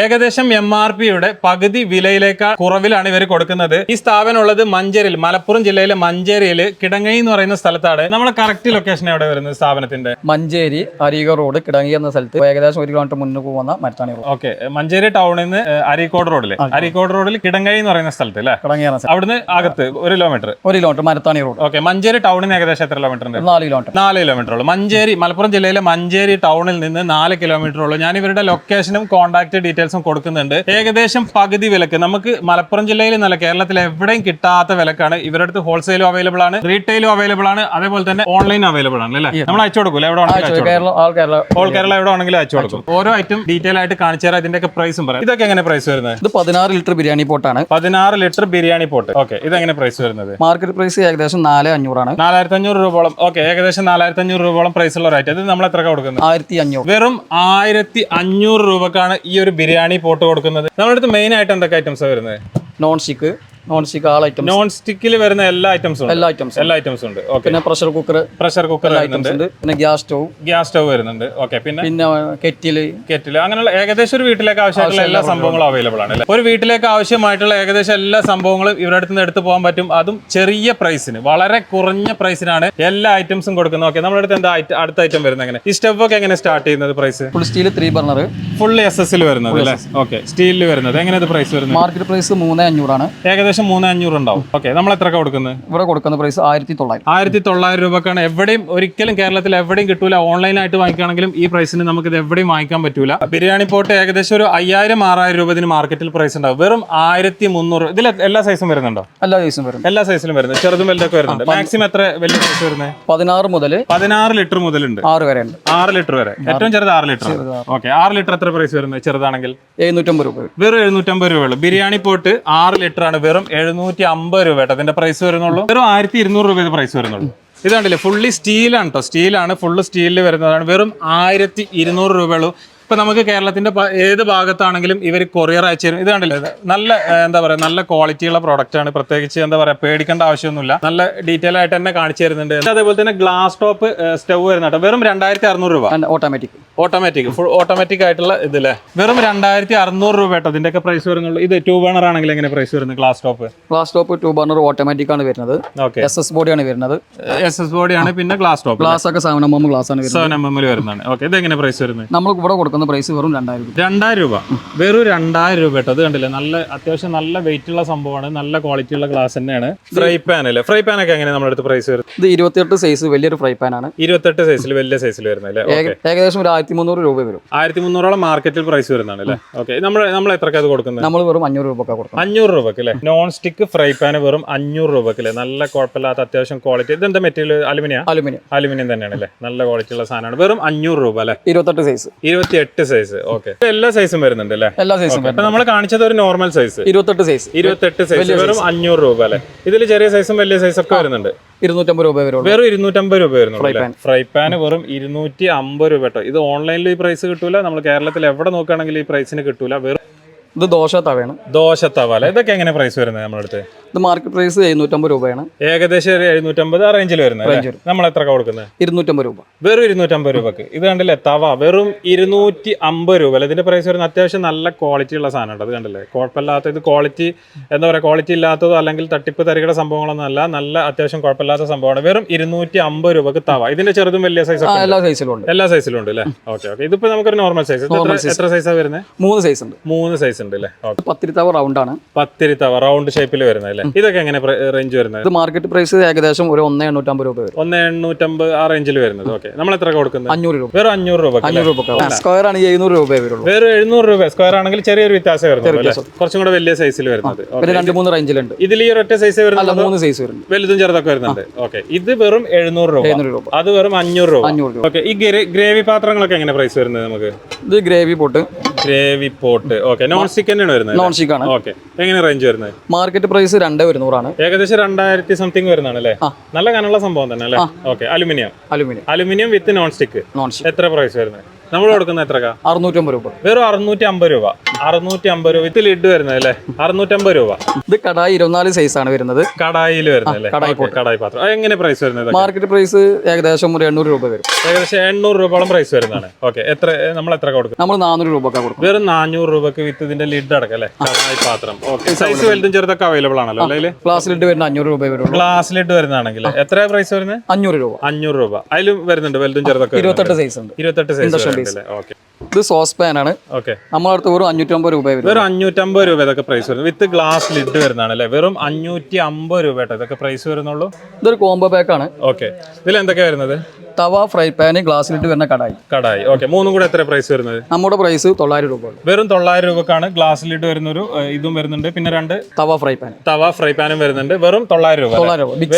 ഏകദേശം M R പിയുടെ പകുതി വിലയിലേക്കാൾ കുറവിലാണ് ഇവർ കൊടുക്കുന്നത്. ഈ സ്ഥാപനം ഉള്ളത് മഞ്ചേരിയിൽ മലപ്പുറം ജില്ലയിലെ മഞ്ചേരിയിൽ കിടങ്ങി എന്ന് പറയുന്ന സ്ഥലത്താണ്. നമ്മൾ കറക്റ്റ് ലൊക്കേഷൻ എവിടെ വരുന്നത് സ്ഥാപനത്തിന്റെ? മഞ്ചേരി അരീക റോഡ് കിടങ്ങി എന്ന സ്ഥലത്ത് ഏകദേശം ഒരു കിലോമീറ്റർ മുന്നേ പോകുന്ന മരത്താണി റോഡ് ഓക്കെ. മഞ്ചേരി ടൗണിൽ നിന്ന് അരീക്കോട് റോഡിൽ അരീക്കോട് റോഡിൽ കിടങ്ങി എന്ന് പറയുന്ന സ്ഥലത്ത് അല്ലേ? കിടങ്ങി അവിടുന്ന് അകത്ത് ഒരു കിലോമീറ്റർ ഒരു kilometre Marathani road okay. Manjeri ടൗണിന് ഏകദേശം എത്ര കിലോമീറ്റർ ഉണ്ട്? നാല് കിലോമീറ്റർ നാല് കിലോമീറ്റർ ഉള്ളൂ. മഞ്ചേരി മലപ്പുറം ജില്ലയിലെ മഞ്ചേരി ടൗണിൽ നിന്ന് നാല് കിലോമീറ്റർ ഉള്ളൂ. ഞാൻ ഇവരുടെ ലൊക്കേഷനും കോൺടാക്ട് ഡീറ്റെയിൽസും കൊടുക്കുന്നുണ്ട്. ഏകദേശം പകുതി വിലക്ക്. നമുക്ക് മലപ്പുറം ജില്ലയിൽ നല്ല കേരളത്തിൽ എവിടെയും കിട്ടാത്ത വിലക്കാണ് ഇവരുടെ അടുത്ത് ഹോൾസെയിലും അവൈലബിൾ ആണ്. റീറ്റെയിലും അവൈലബിൾ ആണ്. അതേപോലെ തന്നെ ഓൺലൈൻ അവൈലബിൾ ആണ് അല്ലേ? നമ്മൾ അയച്ചു കൊടുക്കൂല? എവിടെ ഓൾ കേരള എവിടെ ആണെങ്കിലും അയച്ചു കൊടുക്കും. ഓരോ ഐറ്റം ഡീറ്റെയിൽ ആയിട്ട് കാണിച്ചു തരാം. ഇതിന്റെ ഒക്കെ പ്രൈസും പറയാം. ഇതൊക്കെ എങ്ങനെ പ്രൈസ് വരുന്നത്? ഇത് പതിനാറ് ലിറ്റർ ബിരിയാണി പോട്ടാണ്. പതിനാറ് ലിറ്റർ ബിരിയാണി പോട്ട്. ഓക്കെ ഇതെങ്ങനെ പ്രൈസ് വരുന്നത്? മാർക്കറ്റ് പ്രൈസ് ഏകദേശം നാല് അഞ്ഞൂറാണ് നാലായിരത്തി അഞ്ഞൂറ് രൂപയോളം. ഓക്കെ ഏകദേശം നാലായിരത്തി അഞ്ഞൂറ് രൂപയോളം പ്രൈസ് ഉള്ള ഒരു ഐറ്റം ഇത് നമ്മൾ എത്ര കൊടുക്കുന്നത്? ആയിരത്തി അഞ്ഞൂറ് വെറും ആയിരത്തി അഞ്ഞൂറ് രൂപക്കാണ് ഈ ഒരു ബിരിയാണി പോട്ട് കൊടുക്കുന്നത്. നമ്മുടെ അടുത്ത് മെയിൻ ആയിട്ട് എന്തൊക്കെ ഐറ്റംസാണ് വരുന്നത്? Non stick non stick all items non സ്റ്റിക്കിൽ വരുന്ന എല്ലാ ഐറ്റംസും എല്ലാ ഐറ്റംസും എല്ലാ ഐറ്റംസും ഉണ്ട്. ഓക്കെ പിന്നെ pressure cooker pressure cooker items ഉണ്ട്. പിന്നെ ഗ്യാസ് സ്റ്റവ് ഗ്യാസ് സ്റ്റവ് വരുന്നുണ്ട്. ഓക്കെ പിന്നെ? പിന്നെ കെറ്റിൽ. കെറ്റിൽ അങ്ങനെയുള്ള ഏകദേശം ഒരു വീട്ടിലേക്ക് ആവശ്യമായിട്ടുള്ള എല്ലാ സംഭവങ്ങളും അവൈലബിൾ ആണ് അല്ലേ? ഒരു വീട്ടിലേക്ക് ആവശ്യമായിട്ടുള്ള ഏകദേശം എല്ലാ സംഭവങ്ങളും ഇവരുടെ അടുത്ത് നിന്ന് എടുത്തു പോകാൻ പറ്റും. അതും ചെറിയ പ്രൈസിന് വളരെ കുറഞ്ഞ പ്രൈസിനാണ് എല്ലാ ഐറ്റംസും കൊടുക്കുന്നത്. ഓക്കെ നമ്മുടെ അടുത്ത് എന്താ അടുത്ത ഐറ്റം വരുന്നത് എങ്ങനെ? ഈ സ്റ്റവ് ഒക്കെ എങ്ങനെ സ്റ്റാർട്ട് ചെയ്യുന്നത് price full steel three burner full S S വരുന്നത് അല്ലേ? ഓക്കെ സ്റ്റീലിൽ വരുന്നത്. എങ്ങനെയാണ് പ്രൈസ് വരുന്നത്? മാർക്കറ്റ് പ്രൈസ് മൂന്ന് അഞ്ഞൂറാണ്. ഏകദേശം മൂന്ന് അഞ്ഞൂറ് ഉണ്ടാവും. ഓക്കെ നമ്മൾ എത്ര കൊടുക്കുന്നത്? ഇവിടെ കൊടുക്കുന്ന പ്രൈസ് ആയിരത്തി തൊള്ളായിരം ആയിരത്തി തൊള്ളായിരം രൂപക്കാണ്. എവിടെയും ഒരിക്കലും കേരളത്തിൽ എവിടെയും കിട്ടൂല. ഓൺലൈനായിട്ട് വാങ്ങിക്കുകയാണെങ്കിലും ഈ പ്രൈസിന് നമുക്ക് ഇത് എവിടെയും വാങ്ങിക്കാൻ പറ്റൂല. ബിരിയാണി പോട്ട് ഏകദേശം ഒരു അയ്യായിരം ആറായിരം രൂപ ഇതിന് മാർക്കറ്റിൽ പ്രൈസ് ഉണ്ടാവും. വെറും ആയിരത്തി മുന്നൂറ് ഇതിൽ എല്ലാ സൈസും വരുന്നുണ്ടോ? എല്ലാ സൈസും വരും എല്ലാ സൈസിലും വരുന്നത് ചെറുതും വലുതൊക്കെ വരുന്നുണ്ട്. മാക്സിമം എത്ര വലിയ സൈസ് വരുന്നത് പതിനാറ് മുതൽ പതിനാറ് ലിറ്റർ മുതലുണ്ട്. ആറ് വരെ ഉണ്ട് ആറ് ലിറ്റർ വരെ. ഏറ്റവും ചെറുത് ആറ് ലിറ്റർ ഓക്കെ ആറ്. ലിറ്റർ എത്ര പ്രൈസ് വരുന്നത്? ചെറുതാണെങ്കിൽ? എഴുന്നൂറ്റമ്പത് രൂപ വെറും എഴുന്നൂറ്റമ്പത് രൂപയുള്ളൂ ബിരിയാണി പോട്ട് ആറ് ലിറ്റർ ആണ്. വെറും എഴുന്നൂറ്റി അമ്പത് രൂപ കേട്ടോ. അതിന്റെ പ്രൈസ് വരുന്നുള്ളൂ. വെറും ആയിരത്തി ഇരുന്നൂറ് രൂപ പ്രൈസ് വരുന്നുള്ളൂ. ഇത് ഫുള്ളി സ്റ്റീലാണ് കേട്ടോ സ്റ്റീലാണ് ഫുള്ള് സ്റ്റീലിൽ വരുന്നതാണ്. വെറും ആയിരത്തി ഇരുന്നൂറ് രൂപയുള്ളൂ. ഇപ്പൊ നമുക്ക് കേരളത്തിന്റെ ഏത് ഭാഗത്താണെങ്കിലും ഇവർ കൊറിയർ അയച്ചു തരും. ഇത് കണ്ടില്ലേ? നല്ല എന്താ പറയാ നല്ല ക്വാളിറ്റിയുള്ള പ്രോഡക്റ്റ് ആണ്. പ്രത്യേകിച്ച് എന്താ പറയാ പേടിക്കേണ്ട ആവശ്യമൊന്നുമില്ല. നല്ല ഡീറ്റെയിൽ ആയിട്ട് തന്നെ കാണിച്ചു തരുന്നുണ്ട്. അതേപോലെ തന്നെ ഗ്ലാസ് ടോപ്പ് സ്റ്റവ് വരുന്ന കേട്ടോ. വെറും രണ്ടായിരത്തി അറുന്നൂറ് രൂപ ഓട്ടോമാറ്റിക് ഓട്ടോമാറ്റിക് ഫുൾ ഓട്ടോമാറ്റിക് ആയിട്ടുള്ള ഇതില്ലേ? വെറും രണ്ടായിരത്തി അറുന്നൂറ് രൂപ കേട്ടോ. ഇതിന്റെ പ്രൈസ് വരുന്നുള്ളൂ. ഇത് ടൂ ബർണർ ആണെങ്കിൽ എങ്ങനെ പ്രൈസ് വരുന്നത് glass top glass top two burner automatic ആണ് വരുന്നത്. ഓക്കെ എസ് എസ് ബോഡിയാണ് വരുന്നത്. എസ് എസ് ബോഡിയാണ് പിന്നെ ഗ്ലാസ് ടോപ്പ് ഗ്ലാസ് ഒക്കെ സെവൻ എം എം ഗ്ലാസ് ആണ് വരുന്നത് സെവൻ എം എം വരുന്നതാണ്. ഓക്കെ ഇത് എങ്ങനെ പ്രൈസ് വരുന്നത്? നമ്മൾ ഇവിടെ കൊടുക്കുന്ന പ്രൈസ് വെറും രണ്ടായിരം രൂപ. രണ്ടായിരം രൂപ. വെറും രണ്ടായിരം രൂപ കേട്ടോ. അത് കണ്ടില്ലേ? നല്ല അത്യാവശ്യം നല്ല വെയിറ്റ് ഉള്ള സംഭവമാണ്. നല്ല ക്വാളിറ്റി ഉള്ള ഗ്ലാസ് തന്നെയാണ്. ഫ്രൈ പാൻ അല്ലേ? ഫ്രൈ പാൻ ഒക്കെ എങ്ങനെ നമ്മുടെ അടുത്ത് പ്രൈസ് വരുന്നത്? ഇത് ഇരുപത്തിയെട്ട് സൈസ് വലിയൊരു ഫ്രൈ പാൻ ആണ്. ഇരുപത്തെട്ട് സൈസിൽ വലിയ സൈസിൽ വരുന്നത് അല്ലേ? ഏകദേശം ഒരു ആയിരത്തി മുന്നൂറ് രൂപ വരും. ആയിരത്തി മുന്നൂറോളം മാർക്കറ്റിൽ പ്രൈസ് വരുന്നതാണ് അല്ലേ? ഓക്കെ നമ്മൾ നമ്മൾ എത്രക്കാ അത് കൊടുക്കുന്നത്? നമ്മൾ വെറും അഞ്ഞൂറ് രൂപ കൊടുക്കും അഞ്ഞൂറ് രൂപക്ക് അല്ലേ? നോൺ സ്റ്റിക്ക് ഫ്രൈ പാൻ വെറും അഞ്ഞൂറ് രൂപക്ക് അല്ലേ? നല്ല കുഴപ്പമില്ലാത്ത അത്യാവശ്യം ക്വാളിറ്റി ഇതെന്താ മെറ്റീരിയൽ അലുമിനിയ? അലുമിനിയം. അലുമിനിയം തന്നെയാണ് അല്ലേ? നല്ല ക്വാളിറ്റി ഉള്ള സാധനമാണ്. വെറും അഞ്ഞൂറ് രൂപ അല്ലേ? ഇരുപത്തെട്ട് സൈസ് ഇരുപത്തി എട്ട് സൈസ് ഓക്കെ എല്ലാ സൈസും വരുന്നുണ്ട് അല്ലേ? എല്ലാ സൈസും നമ്മൾ കാണിച്ചത് ഒരു നോർമൽ സൈസ് ഇരുപത്തെട്ട് സൈസ് ഇരുപത്തെട്ട് സൈസ് വെറും അഞ്ഞൂറ് രൂപ അല്ലേ? ഇതിൽ ചെറിയ സൈസും വലിയ സൈസ് ഒക്കെ വരുന്നുണ്ട്. ഇരുന്നൂറ്റമ്പത് രൂപ വരും വെറും ഇരുന്നൂറ്റമ്പത് രൂപ വരുന്നുണ്ട് ഫ്രൈ പാൻ വെറും ഇരുന്നൂറ്റി അമ്പത് രൂപ കേട്ടോ. ഇത് ഓൺലൈനിൽ ഈ പ്രൈസ് കിട്ടൂല. നമ്മൾ കേരളത്തിൽ എവിടെ നോക്കുകയാണെങ്കിൽ ഈ പ്രൈസിന് കിട്ടൂല. വെറും ഇത് ദോശ തവയാണ്. ദോശത്തവ അല്ലേ? ഇതൊക്കെ എങ്ങനെ പ്രൈസ് വരുന്നത് നമ്മുടെ അടുത്ത്? ഇത് മാർക്കറ്റ് പ്രൈസ് എഴുന്നൂറ്റമ്പത് രൂപയാണ്. ഏകദേശം ഒരു എഴുന്നൂറ്റമ്പത് ആ റേഞ്ചിൽ വരുന്നത് നമ്മൾ എത്ര കൊടുക്കുന്നത്? ഇരുന്നൂറ്റമ്പത് രൂപ. വെറും ഇരുന്നൂറ്റമ്പത് രൂപക്ക്. ഇത് കണ്ടില്ലേ? തവ. വെറും ഇരുന്നൂറ്റി അമ്പത് രൂപ അല്ലേ? ഇതിന്റെ പ്രൈസ് വരുന്നത് അത്യാവശ്യം നല്ല ക്വാളിറ്റി ഉള്ള സാധനമാണ് അത് കണ്ടില്ലേ? കുഴപ്പമില്ലാത്ത ഇത് ക്വാളിറ്റി എന്താ പറയുക ക്വാളിറ്റി ഇല്ലാത്തതോ അല്ലെങ്കിൽ തട്ടിപ്പ് തരികയുടെ സംഭവങ്ങളൊന്നും അല്ല. നല്ല അത്യാവശ്യം കുഴപ്പമില്ലാത്ത സംഭവമാണ്. വെറും ഇരുന്നൂറ്റി അമ്പത് രൂപക്ക് തവ. ഇതിന്റെ ചെറുതും വലിയ സൈസ് എല്ലാ സൈസിലും ഉണ്ട്. എല്ലാ സൈസിലും ഉണ്ട് അല്ലേ? Okay okay. ഇതിപ്പോ നമുക്കൊരു നോർമൽ സൈസ് എത്ര സൈസാണ് വരുന്നത്? മൂന്ന് സൈസ് ഉണ്ട്. മൂന്ന് സൈസ് ഉണ്ട് അല്ലേ ഓക്കെ പത്തിരി തവ റൗണ്ട് ആണ്. പത്തിരി തവ റൗണ്ട് ഷേപ്പിൽ വരുന്നത് അല്ലേ? ഇതൊക്കെ എങ്ങനെ റേഞ്ച് വരുന്നത്? ഇത് മാർക്കറ്റ് പ്രൈസ് ഏകദേശം ഒരു ഒന്ന് എണ്ണൂറ്റമ്പത് രൂപ വരും. ഒന്ന് എണ്ണൂറ്റമ്പത് ആ റേഞ്ചിൽ വരുന്നത്. ഓക്കെ നമ്മൾ എത്ര കൊടുക്കുന്നത്? അഞ്ഞൂറ് രൂപ. വെറും അഞ്ഞൂറ് രൂപ അഞ്ഞൂറ് രൂപ സ്ക്വയർ ആണ് എഴുന്നൂറ് രൂപ വരുള്ളൂ. വേറെ എഴുന്നൂറ് രൂപ. സ്ക്വയർ ആണെങ്കിൽ ചെറിയൊരു വ്യത്യാസം. വരുന്നത് കുറച്ചും കൂടെ വലിയ സൈസിൽ വരുന്നത്. രണ്ട് മൂന്ന് റേഞ്ചിലുണ്ട് ഇതിൽ ഈ ഒരൊറ്റ സൈസ് വരുന്നത് മൂന്ന് സൈസ് വരുന്നത് വലുതും ചെറുതൊക്കെ വരുന്നുണ്ട്? ഓക്കെ ഇത് വെറും എഴുന്നൂറ് രൂപ. എഴുന്നൂറ് രൂപ. അത് വെറും അഞ്ഞൂറ് രൂപ. അഞ്ഞൂറ് രൂപ. ഓക്കെ ഈ ഗ്രേവി പാത്രങ്ങളൊക്കെ എങ്ങനെ പ്രൈസ് വരുന്നത് നമുക്ക്? ഇത് gravy pot. Gravy pot. Okay non stick തന്നെയാണ് വരുന്നത് നോൺ സ്റ്റിക്ക് ആണ്. ഓക്കെ എങ്ങനെ റേഞ്ച് വരുന്നത്? മാർക്കറ്റ് പ്രൈസ് രണ്ട് ഒരുന്നൂറാണ്. ഏകദേശം രണ്ടായിരത്തി സംതിങ് വരുന്നതാണ് അല്ലേ? നല്ല കനുള്ള സംഭവം തന്നെ അല്ലേ? Okay aluminium. Aluminium. Aluminium with non stick non stick എത്ര പ്രൈസ് വരുന്നത്? നമ്മൾ കൊടുക്കുന്ന എത്ര അറുന്നൂറ്റമ്പത് രൂപ. വെറും അറുന്നൂറ്റി അമ്പത് രൂപ. അറുന്നൂറ്റി അമ്പത് രൂപ. ഇതിൽ ലിഡ് വരുന്നത് അല്ലേ? അറുന്നൂറ്റമ്പത് രൂപ. ഇത് കടായി ഇരുപത്തിനാല് സൈസ് ആണ് വരുന്നത്. കടായിൽ വരുന്നത് അല്ലേ? കടായി പാത്രം. എങ്ങനെ പ്രൈസ് വരുന്നത് മാർക്കറ്റ് പ്രൈസ് ഏകദേശം ഒരു എണ്ണൂറ് രൂപ വരും. ഏകദേശം എണ്ണൂറ് രൂപയോളം പ്രൈസ് വരുന്നതാണ്. ഓക്കെ എത്ര നമ്മൾ എത്ര കൊടുക്കും നമ്മൾ നാനൂറ് രൂപ കൊടുക്കും വെറും നാനൂറ് രൂപക്ക് വിത്ത് ഇതിന്റെ ലിഡ് അടക്കം അല്ലേ? കടായി പാത്രം. ഓക്കെ സൈസ് വലുതും ചെറുതൊക്കെ അവൈലബിൾ ആണല്ലോ അല്ലേ ലിഡ് വരുന്ന അഞ്ഞൂറ് രൂപ വരും ഗ്ലാസ് ലിഡ് വരുന്നതാണെങ്കിൽ എത്ര പ്രൈസ് വരുന്നത്? അഞ്ഞൂറ് രൂപ. അഞ്ഞൂറ് രൂപ. അതിലും വരുന്നുണ്ട് വലുതും ചെറുതൊക്കെ ഇരുപത്തെട്ട് സൈസ് ഉണ്ട്. ഇരുപത്തെട്ട് സൈസ് ഓക്കെ ഇത് സോസ് പാൻ ആണ്. ഓക്കെ നമ്മളടുത്ത് വെറും അഞ്ഞൂറ്റമ്പത് രൂപ വരും വെറും അഞ്ഞൂറ്റമ്പത് രൂപ ഇതൊക്കെ പ്രൈസ് വരും വിത്ത് ഗ്ലാസ് ലിഡ് വരുന്നതാണ് അല്ലേ? വെറും അഞ്ഞൂറ്റി അമ്പത് രൂപ ഇതൊക്കെ പ്രൈസ് വരുന്നുള്ളൂ. ഇതൊരു കോംബോ പാക്ക് ആണ്. ഓക്കെ ഇതിൽ എന്തൊക്കെയാ വരുന്നത്? തവ ഫ്രൈ പാന് ഗ്ലാസ്സിലിട്ട് വരുന്ന കടായി. കടായി. ഓക്കെ മൂന്നും കൂടെ എത്ര പ്രൈസ് വരുന്നത്? നമ്മുടെ പ്രൈസ് തൊള്ളായിരം രൂപ വെറും തൊള്ളായിരം രൂപക്കാണ് ഗ്ലാസ്സിലിട്ട് ലിഡ് വരുന്ന ഒരു ഇതും വരുന്നുണ്ട്. പിന്നെ രണ്ട് tawa fry pan tawa fry പാനും വരുന്നുണ്ട്. വെറും തൊള്ളായിരം രൂപ തൊള്ളായിരം രൂപ. ബിഗ്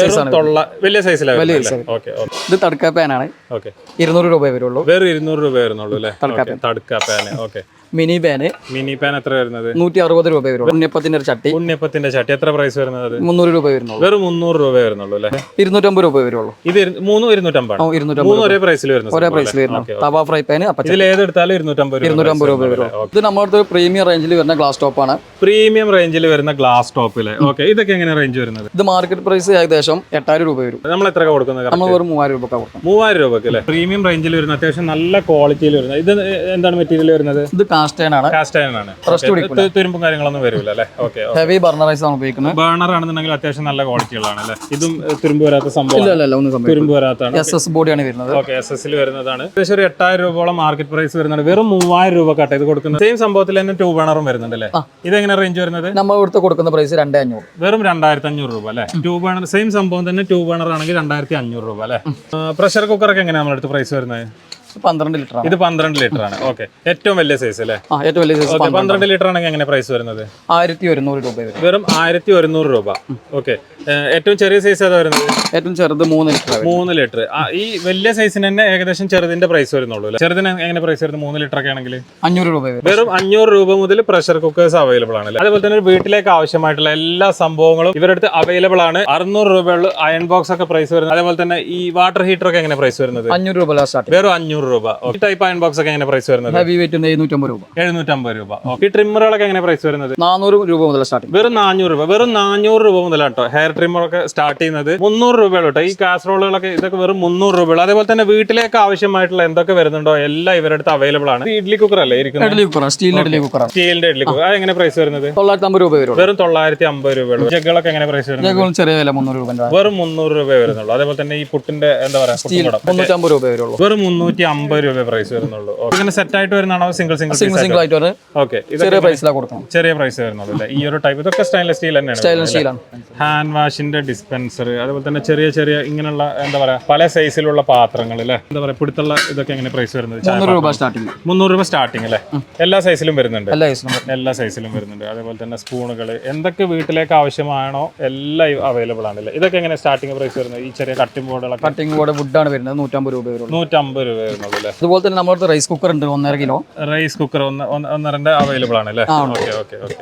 വലിയ സൈസിലാണ് വലിയ ഓക്കെ ഇത് തടുക്ക പാനാണ്. ഓക്കെ. ഇരുന്നൂറ് രൂപ വരുള്ളൂ. വെറും ഇരുന്നൂറ് രൂപ വരുന്നുള്ളൂ അല്ലേ? തടുക്ക pan. Okay. Mini pan mini pan എത്ര വരുന്നത്? നൂറ്റി അറുപത് രൂപ വരും ഉണ്ണിയപ്പത്തിന്റെ ഒരു ചട്ടി. ഉണ്ണിയപ്പത്തിന്റെ ചട്ടി. എത്ര പ്രൈസ് വരുന്നത് മുന്നൂറ് രൂപ വരുന്നുള്ളൂ. വെറും മുന്നൂറ് രൂപ വരുന്നുള്ളൂ അല്ലേ? ഇരുന്നൂറ്റമ്പത് രൂപ വരുള്ളൂ. ഇത് മൂന്നും ഇരുന്നൂറ്റമ്പത് മൂന്നും ഒരേ പ്രൈസിൽ വരുന്നത് ഒരേ പ്രൈസിൽ വരുന്നു തവ ഫ്രൈ പാന് അപ്പച്ച ഇതിൽ ഏതെടുത്താലും ഇരുന്നൂറ്റമ്പത് ഇരുന്നൂറ്റമ്പത് രൂപ വരുള്ളൂ. ഇത് നമ്മുടെ പ്രീമിയം റേഞ്ചിൽ വരുന്ന ഗ്ലാസ് ടോപ്പ് ആണ്. പ്രീമിയം റേഞ്ചിൽ വരുന്ന ഗ്ലാസ് ടോപ്പിലെ ഓക്കെ ഇതൊക്കെ എങ്ങനെ റേഞ്ച് വരുന്നത്? ഇത് മാർക്കറ്റ് പ്രൈസ് ഏകദേശം എട്ടായിരം രൂപ വരും. നമ്മൾ എത്ര കൊടുക്കുന്നത് നമ്മൾ വെറും മൂവായിരം രൂപ കൊടുക്കും മൂവായിരം രൂപ അല്ലേ? പ്രീമിയം റേഞ്ചിൽ വരുന്ന അത്യാവശ്യം നല്ല ക്വാളിറ്റിയിൽ വരുന്നത് ഇത് എന്താണ് മെറ്റീരിയൽ വരുന്നത്? ഇത് കാസ്റ്റ് ആണ്. തുരുമ്പും കാര്യങ്ങളൊന്നും വരില്ല അല്ലേ? ഓക്കെ ഹെവി ബർണറൈസ് ആണ് ഉപയോഗിക്കുന്നത്. ബർണർ ആണെന്നുണ്ടെങ്കിൽ അത്യാവശ്യം നല്ല ക്വാളിറ്റികളാണ് അല്ലേ? ഇതും തുരുമ്പ് വരാത്ത സംഭവം തുരുമ്പ് വരാത്താണ് എസ് എസ് ബോഡിയാണ് വരുന്നത്. ഓക്കെ എസ് എസ് വരുന്നതാണ്. ഏകദേശം ഒരു എട്ടായിരം രൂപയോളം മാർക്കറ്റ് പ്രൈസ് വരുന്നുണ്ട്. വെറും മൂവായിരം രൂപ കട്ടെ ഇത് കൊടുക്കുന്നത്. സെയിം സംഭവത്തിൽ തന്നെ ടൂ ബർണറും വരുന്നുണ്ട് അല്ലേ? ഇതെങ്ങനെ റേഞ്ച് വരുന്നത്? നമ്മൾ ഇവിടുത്തെ കൊടുക്കുന്ന പ്രൈസ് രണ്ടേ അഞ്ഞൂറ് വെറും രണ്ടായിരത്തി അഞ്ഞൂറ് രൂപ അല്ലേ? ടൂ ബർണർ സെയിം സംഭവം തന്നെ ടൂ ബർണർ ആണെങ്കിൽ രണ്ടായിരത്തി അഞ്ഞൂറ് രൂപ അല്ലേ? പ്രഷർ കുക്കറൊക്കെ എങ്ങനെയാണ് നമ്മുടെ അടുത്ത് പ്രൈസ് വരുന്നത്? പന്ത്രണ്ട് ലിറ്റർ ആണ്. ഇത് പന്ത്രണ്ട് ലിറ്റർ ആണ്. ഓക്കെ ഏറ്റവും വലിയ സൈസ് അല്ലേ? ആ ഏറ്റവും വലിയ സൈസ് പന്ത്രണ്ട്. ലിറ്റർ ആണെങ്കിൽ എങ്ങനെ പ്രൈസ് വരുന്നത്? ആയിരത്തി ഒരുന്നൂറ് രൂപ വരും. വെറും ആയിരത്തി ഒരുന്നൂറ് രൂപ. ഓക്കെ ഏറ്റവും ചെറിയ സൈസ് ഏതാ വരുന്നത്? ഏറ്റവും ചെറുത് മൂന്ന് ലിറ്റർ മൂന്ന് ലിറ്റർ ഈ വലിയ സൈസിന് തന്നെ ഏകദേശം ചെറുതിന്റെ പ്രൈസ് വരുന്നുള്ളൂ അല്ലേ? ചെറുതിന് എങ്ങനെ പ്രൈസ് വരുന്നത്? മൂന്ന് ലിറ്റർ ഒക്കെ ആണെങ്കിൽ? അഞ്ഞൂറ് രൂപ വെറും അഞ്ഞൂറ് രൂപ മുതൽ പ്രഷർ കുക്കേഴ്സ് അവൈലബിൾ ആണ് അതുപോലെ തന്നെ ഒരു വീട്ടിലേക്ക് ആവശ്യമായിട്ടുള്ള എല്ലാ സംഭവങ്ങളും ഇവരുടെ അടുത്ത് അവൈലബിൾ ആണ്. അറുന്നൂറ് രൂപയുള്ള അയൺ ബോക്സ് ഒക്കെ പ്രൈസ് വരുന്നത്. അതേപോലെ തന്നെ ഈ വാട്ടർ ഹീറ്റർ ഒക്കെ എങ്ങനെ പ്രൈസ് വരുന്നത്? അഞ്ഞൂറ് രൂപ വെറും അഞ്ഞൂറ് രൂപ. ഈ ടൈപ്പ് അയൺ ബോക്സ് ഒക്കെ എങ്ങനെ പ്രൈസ് വരുന്നത്? ഹെവി വെയിറ്റ് എഴുന്നൂറ്റമ്പത് രൂപ. എഴുന്നൂറ്റമ്പത് രൂപ. ഈ ട്രിമ്മറുകളൊക്കെ എങ്ങനെ പ്രൈസ് വരുന്നത്? നാനൂറ് രൂപ മുതൽ സ്റ്റാർട്ടിംഗ് വെറും നാനൂറ് രൂപ. വെറും നാനൂറ് രൂപ മുതലാണ് കേട്ടോ ഹെയർ ട്രിമ്മർ ഒക്കെ സ്റ്റാർട്ട് ചെയ്യുന്നത് മുന്നൂറ് രൂപയുള്ളൂ കേട്ടോ ഈ കാസറോളുകളൊക്കെ ഇതൊക്കെ വെറും മുന്നൂറ് രൂപയുള്ളൂ. അതേപോലെ തന്നെ വീട്ടിലേക്ക് ആവശ്യമായിട്ടുള്ള എന്തൊക്കെ വരുന്നുണ്ടോ എല്ലാം ഇവരുടെ അടുത്ത് അവൈലബിൾ ആണ്. ഇഡ്ലി കുക്കർ അല്ലേ ഇരിക്കുന്നത്? ഇഡ്ഡലി കുക്കർ സ്റ്റീലിന്റെ ഇഡ്ഡലി കുക്കർ സ്റ്റീലിന്റെ ഇഡ്ലി കുക്കർ അത് എങ്ങനെ പ്രൈസ് വരുന്നത്? തൊള്ളായിരത്തി അമ്പത് രൂപ വരും വെറും തൊള്ളായിരത്തി അമ്പത് രൂപയുള്ളൂ. ജഗ്ഗുകളൊക്കെ എങ്ങനെ പ്രൈസ് വരുന്നത്? ചെറിയ വില മുന്നൂറ് രൂപ വെറും മുന്നൂറ് രൂപ വരുന്നുള്ളൂ. അതേപോലെ തന്നെ ഈ പുട്ടിന്റെ എന്താ പറയാ. മുന്നൂറ്റമ്പത് രൂപ വരുള്ളൂ. വെറും മുന്നൂറ്റി അമ്പത് രൂപ പ്രൈസ് വരുന്നുള്ളൂ. ഇങ്ങനെ സെറ്റ് ആയിട്ട് വരുന്നതാണോ? സിംഗിൾ സിംഗിൾ സിംഗിൾ സിംഗിൾ ആയിട്ട്? വരുന്നത്. ഓക്കെ ചെറിയ പ്രൈസിലാണ് കൊടുക്കണം ചെറിയ പ്രൈസ് വരുന്നുള്ളൂ അല്ലേ? ഈ ഒരു ടൈപ്പ് ഇതൊക്കെ സ്റ്റൈൻലെസ് സ്റ്റീൽ തന്നെയാണ് സ്റ്റൈലൻ സ്റ്റീലാണ് ഹാൻഡ് വാഷിന്റെ ഡിസ്പെൻസർ അതുപോലെ തന്നെ ചെറിയ ചെറിയ ഇങ്ങനെയുള്ള എന്താ പറയാ പല സൈസിലുള്ള പാത്രങ്ങൾ അല്ലേ? എന്താ പറയാ പിടുത്തുള്ള ഇതൊക്കെ എങ്ങനെ പ്രൈസ് വരുന്നത്? മുന്നൂറ് രൂപ സ്റ്റാർട്ടിംഗ് മുന്നൂറ് രൂപ സ്റ്റാർട്ടിങ് അല്ലേ? എല്ലാ സൈസിലും വരുന്നുണ്ട്. എല്ലാ സൈസിലും എല്ലാ സൈസിലും വരുന്നുണ്ട്. അതേപോലെ തന്നെ സ്പൂണുകൾ എന്തൊക്കെ വീട്ടിലേക്ക് ആവശ്യമാണോ എല്ലാം അവൈലബിൾ ആണ് അല്ലേ? ഇതൊക്കെ എങ്ങനെ സ്റ്റാർട്ടിംഗ് പ്രൈസ് വരുന്നത്? ഈ ചെറിയ കട്ടിംഗ് ബോർഡുകളൊക്കെ കട്ടിംഗ് ബോർഡ് വുഡാണ് വരുന്നത്. നൂറ്റമ്പത് രൂപ വരുന്നത് നൂറ്റമ്പത് രൂപ വരുന്നുള്ളൂ അല്ലേ അതുപോലെ തന്നെ നമ്മുടെ റൈസ് കുക്കർ ഉണ്ട് ഒന്നര കിലോ. റൈസ് കുക്കർ ഒന്ന് ഒന്ന് ഒന്നരന്റെ അവൈലബിൾ ആണ് അല്ലേ? ഓക്കെ ഓക്കെ ഓക്കെ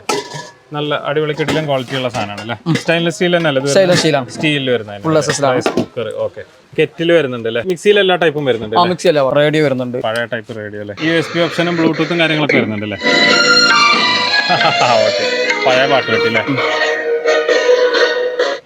നല്ല അടിപൊളി കിടിലും ക്വാളിറ്റി ഉള്ള സാധനമാണ് അല്ലേ സ്റ്റെയിൻലെസ് സ്റ്റീൽ തന്നെ അല്ലേ സ്റ്റൈൻലെസ് സ്റ്റീലാണ് സ്റ്റീലിൽ വരുന്നത് റൈസ് കുക്കർ ഓക്കെ കെറ്റിൽ വരുന്നുണ്ട് അല്ലേ? മിക്സിയിൽ എല്ലാ ടൈപ്പും വരുന്നുണ്ട് ആ മിക്സി അല്ല റേഡിയോ വരുന്നുണ്ട്. പഴയ ടൈപ്പ് റേഡിയോ അല്ലേ? യു എസ് പി ഓപ്ഷനും ബ്ലൂടൂത്തും കാര്യങ്ങളൊക്കെ വരുന്നുണ്ട് അല്ലേ? ഓക്കെ പഴയ പാട്ട് കിട്ടില്ലേ?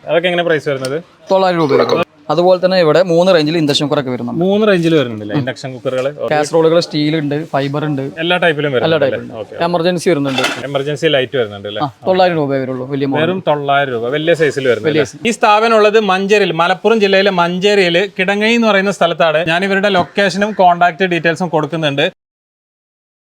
അതൊക്കെ എങ്ങനെ പ്രൈസ് വരുന്നത്? തൊള്ളായിരം രൂപ അതുപോലെ തന്നെ ഇവിടെ മൂന്ന് റേഞ്ചിൽ ഇൻഡക്ഷൻ കുക്കറൊക്കെ വരുന്നുണ്ട്. മൂന്ന് റേഞ്ചിൽ വരുന്നുണ്ടല്ലേ? ഇൻഡക്ഷൻ കുക്കറുകൾ കാസറോളുകൾ സ്റ്റീൽ ഉണ്ട് ഫൈബർ ഉണ്ട്. എല്ലാ ടൈപ്പിലും എല്ലാ ടൈപ്പിലും എമർജൻസി വരുന്നുണ്ട്. എമർജൻസി ലൈറ്റ് വരുന്നുണ്ട് തൊള്ളായിരം രൂപ വരുള്ളൂ വലിയ വെറും തൊള്ളായിരം രൂപ. വലിയ സൈസിൽ വരുന്നുണ്ട് ഈ സ്ഥാപനം ഉള്ളത് മഞ്ചേരിയിൽ മലപ്പുറം ജില്ലയിലെ മഞ്ചേരിയിൽ കിടങ്ങൈ എന്ന് പറയുന്ന സ്ഥലത്താണ്. ഞാൻ ഇവരുടെ ലൊക്കേഷനും കോൺടാക്ട് ഡീറ്റെയിൽസും കൊടുക്കുന്നുണ്ട്.